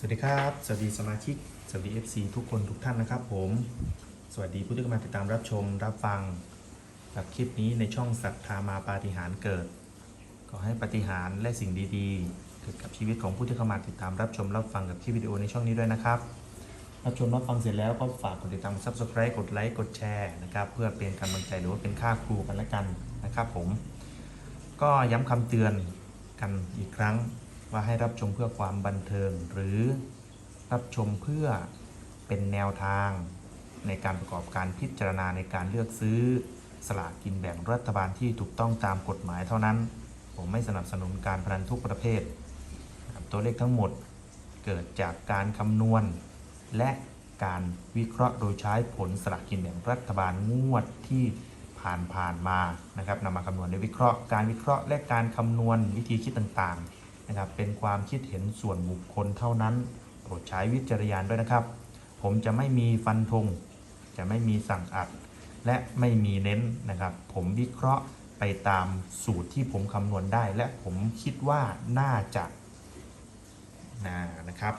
สวัสดีครับ สวัสดีสมาชิก สวัสดี FC ทุกคนทุกท่านนะครับผม สวัสดีผู้ที่กำลังติดตามรับชมรับฟังกับคลิปนี้ในช่องศรัทธามาปาฏิหาริย์เกิดขอให้ปาฏิหารและสิ่งดีๆ เกิดกับชีวิตของผู้ที่เข้ามาติดตามรับชมรับฟังกับคลิปวิดีโอในช่องนี้ด้วยนะครับ รับชมรับฟังเสร็จแล้วก็ฝากกดติดตาม Subscribe กดไลค์กดแชร์นะครับเพื่อเป็นกำลังใจหรือว่าเป็นค่าครูกันละกันนะครับผม ก็ย้ำคำเตือนกันอีกครั้ง ว่าให้รับชมเพื่อความบันเทิง หรือรับชมเพื่อเป็นแนวทางในการประกอบการพิจารณาในการเลือกซื้อ สลากกินแบ่งรัฐบาลที่ถูกต้องตามกฎหมายเท่านั้น ผมไม่สนับสนุนการพนันทุกประเภท ตัวเลขทั้งหมดเกิดจากการคำนวณ และการวิเคราะห์โดยใช้ผลสลากกินแบ่งรัฐบาลงวดที่ผ่านผ่านๆมานะครับนำมาคำนวณในวิเคราะห์การวิเคราะห์และการคำนวณวิธีคิดต่างๆ นะครับเป็นความคิดเห็นส่วนบุคคลเท่านั้นโปรดใช้วิจารณญาณด้วยนะครับ ผมจะไม่มีฟันธงจะไม่มีสั่งอัด และไม่มีเน้นนะครับ ผมวิเคราะห์ไปตามสูตรที่ผมคำนวณได้ และผมคิดว่าน่าจะนะนะครับ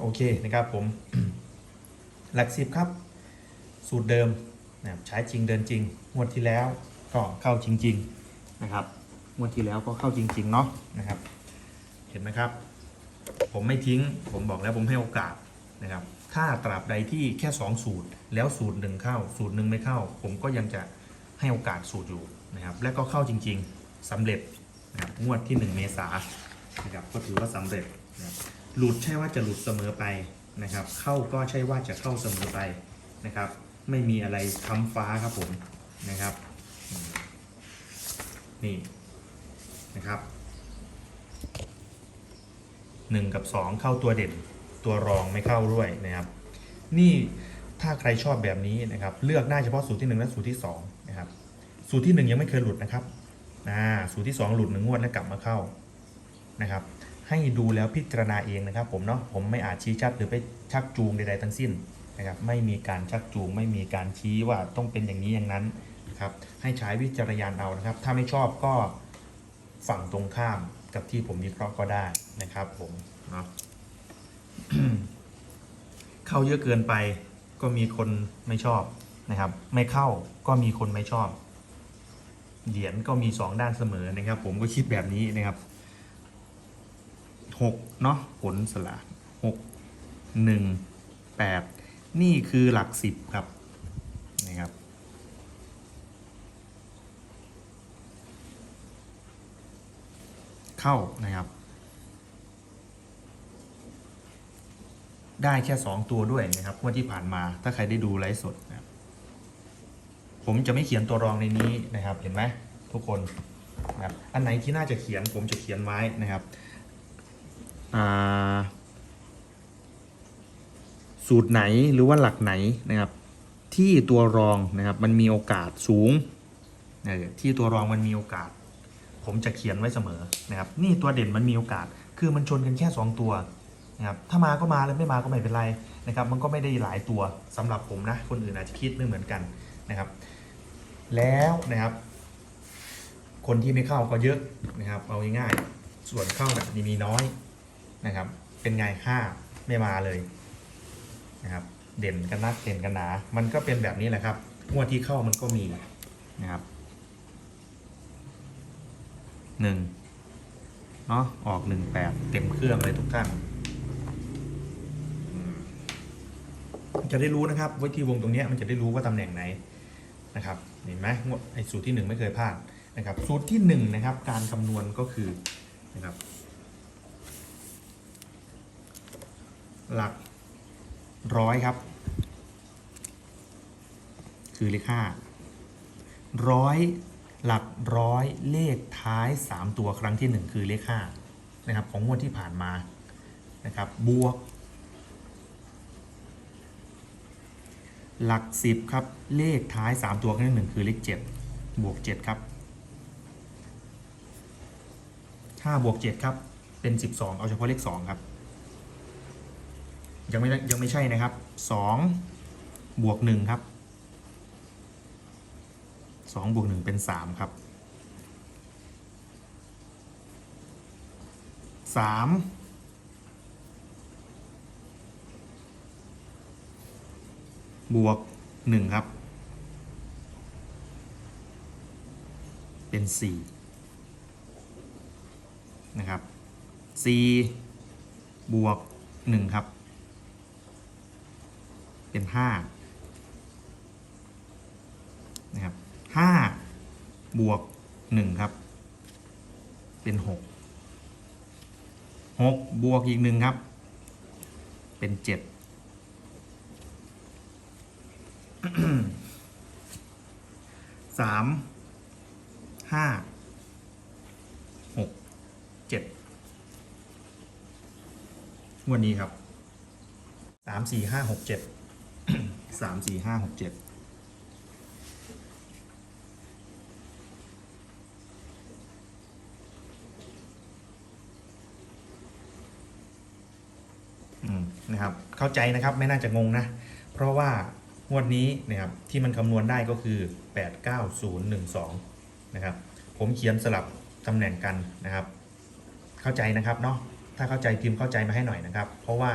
โอเคนะครับผมหลักสิบครับ สูตรเดิมนะใช้จริงเดินจริงงวดที่แล้วก็เข้าจริง ๆ นะครับงวดที่แล้วก็เข้าจริง ๆ เนาะนะครับ เห็นไหมครับ ผมไม่ทิ้งผมบอกแล้วผมให้โอกาสนะครับ ถ้าตราบใดที่แค่ 2 สูตร แล้วสูตรหนึ่งเข้า สูตรหนึ่งไม่เข้า ผมก็ยังจะให้โอกาสสูตรอยู่นะครับ และก็เข้าจริง ๆสำเร็จนะครับงวดที่ 1 เมษานะครับก็ถือว่าสำเร็จนะหลุดใช่ว่าจะหลุดเสมอไปนะครับ เข้าก็ใช่ว่าจะเข้าเสมอไปนะครับ ไม่มีอะไรค้ำฟ้าครับผมนะครับ นี่นะครับ หนึ่งกับสองเข้าตัวเด่นตัวรองไม่เข้าด้วยนะครับ นี่ถ้าใครชอบแบบนี้นะครับ เลือกได้เฉพาะสูตรที่หนึ่งและสูตรที่สองนะครับสูตรที่หนึ่งยังไม่เคยหลุดนะครับอ่าสูตรที่สองหลุดหนึ่งงวดแล้วกลับมาเข้านะครับ ให้ดูแล้วพิจารณาเองนะครับ ผมเนาะผมไม่อาจชี้ชัดหรือไปชักจูงใดๆทั้งสิ้นนะครับ ไม่มีการชักจูง ไม่มีการชี้ว่าต้องเป็นอย่างนี้อย่างนั้นนะครับ ให้ใช้วิจารณญาณเอานะครับ ถ้าไม่ชอบก็ฝั่งตรงข้าม กับที่ผมวิเคราะห์ก็ได้นะครับ ผมเนาะเข้าเยอะเกินไป ก็มีคนไม่ชอบนะครับ ไม่เข้าก็มีคนไม่ชอบเหรียญก็มีสองด้านเสมอนะครับ ผมก็คิดแบบนี้นะครับหกเนาะผลสลากหกหนึ่งแปดนี่คือหลักสิบครับ เข้านะครับ ได้แค่ 2 ตัวด้วยนะครับงวันที่ผ่านมาถ้าใครได้ดูไลฟ์สดนะผมจะไม่เขียนตัวรองในนี้นะครับ เห็นไหมทุกคนนะครับอันไหนที่น่าจะเขียนผมจะเขียนไว้นะครับสูตรไหนหรือว่าหลักไหนนะครับ ที่ตัวรองนะครับมันมีโอกาสสูงที่ตัวรองมันมีโอกาส ผมจะเขียนไว้เสมอนะครับนี่ตัวเด่นมันมีโอกาส คือมันชนกันแค่ 2 ตัวนะครับถ้ามาก็มาแล้วไม่มาก็ไม่เป็นไรนะครับมันก็ไม่ได้หลายตัวสำหรับผมนะคนอื่นอาจจะคิดไม่เหมือนกันนะครับ แล้วนะครับ คนที่ไม่เข้าก็เยอะนะครับเอาง่ายๆส่วนเข้าแบบนี้มีน้อยนะครับ เป็นไงห้าไม่มาเลยนะครับเด่นกันนักเด่นกันหนา มันก็เป็นแบบนี้แหละครับงวดที่เข้ามันก็มีนะครับ หนึ่งเนาะออกหนึ่งแปดเต็มเครื่องเลยทุกท่าน จะได้รู้นะครับว่าที่วงตรงนี้มันจะได้รู้ว่าตำแหน่งไหนนะครับเห็นไหมงวดไอ้สูตรที่หนึ่งไม่เคยพลาดนะครับ สูตรที่หนึ่งนะครับการคำนวณก็คือนะครับ หลักร้อยครับ คือเลขห้าร้อย หลักร้อยเลขท้าย 3 ตัวครั้งที่ 1 คือเลข5นะครับของงวดที่ผ่านมานะครับบวก หลัก 10 ครับเลขท้าย 3 ตัวครั้งที่ 1 คือเลข 7 บวก 7 ครับ 5 บวก 7 ครับ เป็น 12 เอาเฉพาะเลข 2 ครับ ยังไม่ยังไม่ใช่นะครับ 2 บวก 1 ครับ สองบวกหนึ่งเป็นสามครับสามบวกหนึ่งครับ เป็นสี่นะครับสี่บวกหนึ่งครับ เป็นห้านะครับ ห้าบวกหนึ่งครับ เป็นหกหกบวกอีกหนึ่งครับ เป็นเจ็ดสามห้าหกเจ็ดวันนี้ครับสามสี่ห้าหกเจ็ดสามสี่ห้าหกเจ็ดอืม นะครับ เข้าใจนะครับไม่น่าจะงงนะ เพราะว่างวดนี้นะครับที่มันคำนวณได้ก็คือ 89012 นะครับ ผมเขียนสลับตำแหน่งกันนะครับ เข้าใจนะครับเนาะถ้าเข้าใจพิมเข้าใจมาให้หน่อยนะครับ เพราะว่า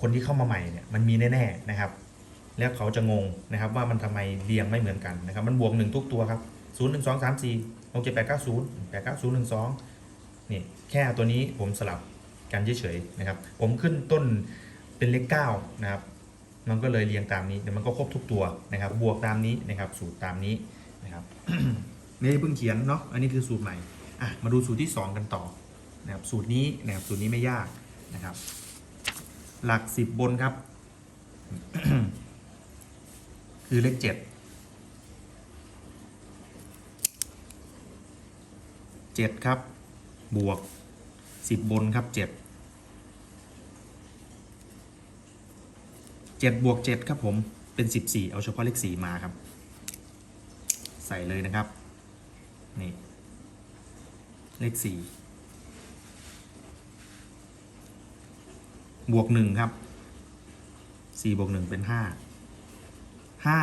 คนที่เข้ามาใหม่เนี่ยมันมีแน่ๆนะครับ แล้วเขาจะงงนะครับว่ามันทำไมเรียงไม่เหมือนกันนะครับ มันบวกหนึ่งทุกตัวครับ0 1 2 3 4 6 7 8 9 0 8 9 0 1 2นี่แค่ตัวนี้ผมสลับ กันเฉยๆนะครับ ผมขึ้นต้นเป็นเลข9นะครับ มันก็เลยเรียงตามนี้เดี๋ยวมันก็ครบทุกตัวนะครับ บวกตามนี้นะครับสูตรตามนี้นะครับไม่ได้เพิ่งเขียนเนาะอันนี้คือสูตรใหม่อะมาดูสูตรที่ 2 กันต่อนะครับสูตรนี้นะครับสูตรนี้ไม่ยากนะครับ หลัก 10 บนครับ คือเลข 7 7 ครับ บวก สิบบนครับเจ็ดเจ็ดบวกเจ็ดครับผมเป็นสิบสี่เอาเฉพาะเลขสี่มาครับ ใส่เลยนะครับ นี่ เลขสี่บวกหนึ่งครับสี่บวกหนึ่งเป็นห้าห้า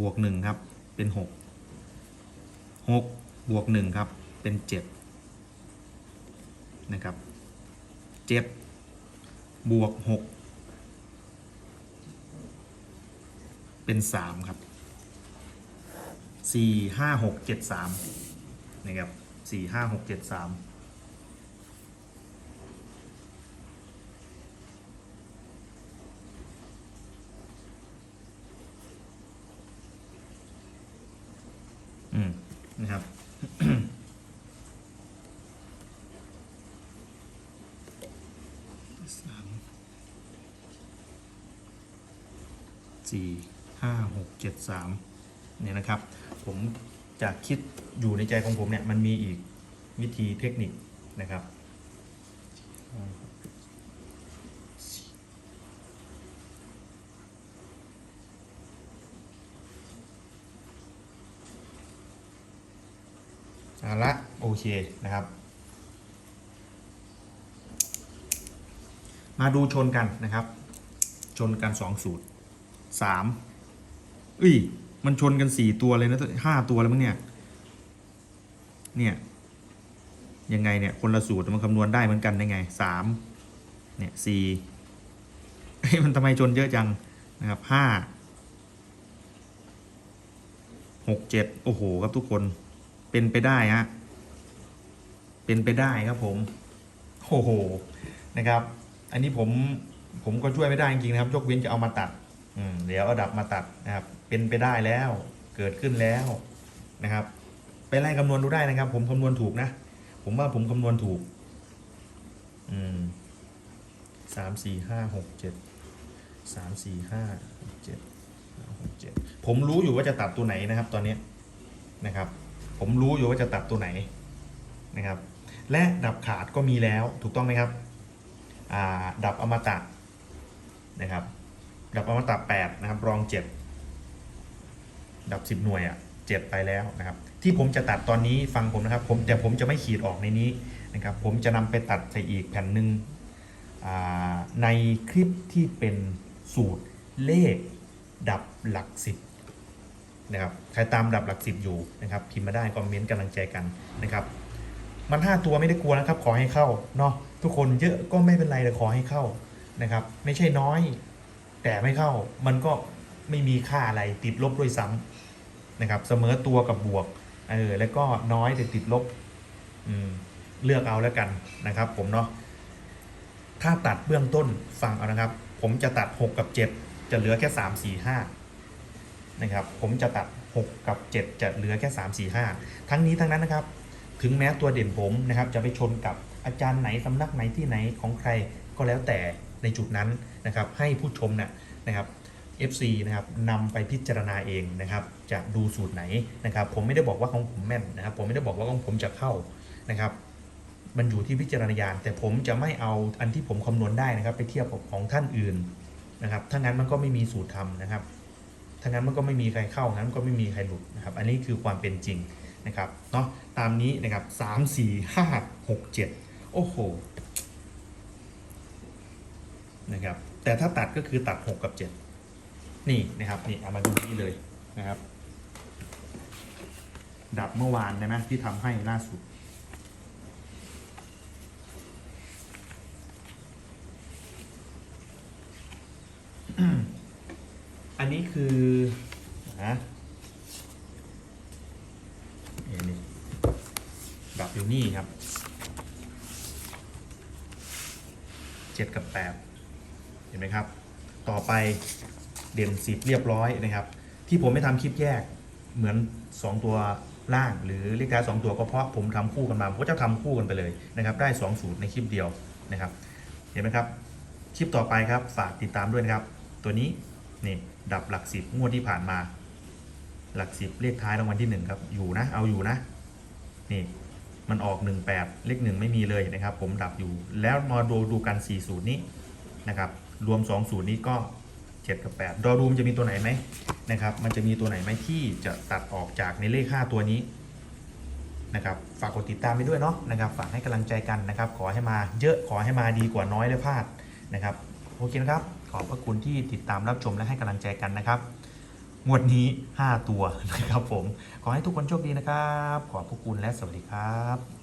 บวกหนึ่งครับ เป็นหกหกบวกหนึ่งครับ เป็นเจ็ดนะครับ 7บวก6เป็น3ครับ4 5 6 7 3นะครับ4 5 6 7 3อืมนะครับ 4 5 6 7 3เนี่ยนะครับ ผมจากคิดอยู่ในใจของผมเนี่ยมันมีอีกวิธีเทคนิคนะครับเอาละโอเคนะครับ มาดูชนกันนะครับ ชนกัน 2 สูตร สามเอ้ย มันชนกันสี่ตัวเลยนะห้าตัวแล้วมั้งเนี่ย เนี่ย ยังไงเนี่ย คนละสูตรมันคำนวณได้เหมือนกันได้ไงสามเนี่ยสี่มันทำไมชนเยอะจังนะครับห้าหกเจ็ดโอ้โห ครับทุกคนเป็นไปได้ฮะเป็นไปได้ครับผมโอ้โหนะครับ อันนี้ผมผมก็ช่วยไม่ได้จริงๆนะครับ ยกเว้นจะเอามาตัด อืมเดี๋ยวเอาดับมาตัดนะครับ เป็นไปได้แล้ว เกิดขึ้นแล้วนะครับ ไปไล่คำนวณดูได้นะครับ ผมคำนวณถูกนะ ผมว่าผมคำนวณถูก อืมสามสี่ห้าหกเจ็ดสามสี่ห้าเจ็ดห้าหกเจ็ดผมรู้อยู่ว่าจะตัดตัวไหนนะครับ ตอนนี้นะครับ ผมรู้อยู่ว่าจะตัดตัวไหนนะครับ และดับขาดก็มีแล้วถูกต้องไหมครับอ่าดับอมตะนะครับ ดับอมตะ8นะครับ รอง7ดับ10หน่วยอะ7ไปแล้วนะครับ ที่ผมจะตัดตอนนี้ฟังผมนะครับ ผมแต่ผมจะไม่ขีดออกในนี้นะครับ ผมจะนำไปตัดใส่อีกแผ่นหนึ่งในคลิปที่เป็นสูตรเลขดับหลักสิบนะครับใครตามดับหลักสิบอยู่นะครับพิมพ์มาได้คอมเมนต์กำลังใจกันนะครับ มัน5ตัวไม่ได้กลัวนะครับ ขอให้เข้าเนาะทุกคนเยอะก็ไม่เป็นไรแต่ขอให้เข้านะครับ ไม่ใช่น้อย แต่ไม่เข้ามันก็ไม่มีค่าอะไรติดลบด้วยซ้ำนะครับ เสมอตัวกับบวกเออแล้วก็น้อยแต่ติดลบอืมเลือกเอาแล้วกันนะครับ ผมเนาะถ้าตัดเบื้องต้นฟังเอานะครับ ผมจะตัด 6 กับ 7 จะเหลือแค่ 3 4 5นะครับ ผมจะตัด 6 กับ 7 จะเหลือแค่ 3 4 5 ทั้งนี้ทั้งนั้นนะครับ ถึงแม้ตัวเด่นผมนะครับ จะไปชนกับอาจารย์ไหนสำนักไหนที่ไหนของใครก็แล้วแต่ ในจุดนั้นนะครับให้ผู้ชมนะนะครับ FC นะครับนำไปพิจารณาเองนะครับ จะดูสูตรไหนนะครับ ผมไม่ได้บอกว่าของผมแม่นนะครับ ผมไม่ได้บอกว่าของผมจะเข้านะครับมันอยู่ที่วิจารณาญาณแต่ผมจะไม่เอาอันที่ผมคำนวณได้นะครับ ไปเทียบกับของท่านอื่นนะครับถ้างั้นมันก็ไม่มีสูตรทำนะครับถ้างั้นมันก็ไม่มีใครเข้างั้นก็ไม่มีใครหลุดนะครับ อันนี้คือความเป็นจริงนะครับเนาะตามนี้นะครับสามสี่ห้าหกเจ็ดโอ้โห นะครับแต่ถ้าตัดก็คือตัดหกกับเจ็ดนี่นะครับนี่เอามาดูนี่เลยนะครับ ดับเมื่อวานใช่ไหมที่ทำให้ล่าสุด อันนี้คือนะนี่นี่ดับอยู่นี่ครับเจ็ดกับแปด เห็นไหมครับ ต่อไปเด่นสิบเรียบร้อยนะครับ ที่ผมไม่ทำคลิปแยกเหมือน 2 ตัวล่างหรือเลขท้าย2ตัวก็เพราะผมทำคู่กันมาผมก็จะทำคู่กันไปเลยนะครับ ได้ 2 สูตรในคลิปเดียวนะครับ เห็นไหมครับ คลิปต่อไปครับฝากติดตามด้วยนะครับ ตัวนี้นี่ดับหลักสิบงวดที่ผ่านมา หลักสิบเลขท้ายรางวัลที่ 1 ครับ อยู่นะ เอาอยู่นะ นี่มันออก 18 เลขหนึ่งไม่มีเลยนะครับ ผมดับอยู่แล้วมาดูดูกัน4สูตรนี้นะครับ รวม2สูตรนี้ก็ 7 กับ 8 ดอรูมจะมีตัวไหนไหมนะครับ มันจะมีตัวไหนไหมที่จะตัดออกจากในเลข 5 ตัวนี้นะครับ ฝากกดติดตามไปด้วยเนาะนะครับ ฝากให้กำลังใจกันนะครับ ขอให้มาเยอะ ขอให้มาดีกว่าน้อยและพลาดนะครับ โอเคนะครับ ขอบพระคุณที่ติดตามรับชมและให้กำลังใจกันนะครับ งวดนี้ 5 ตัวนะครับผม ขอให้ทุกคนโชคดีนะครับ ขอบพระคุณและสวัสดีครับ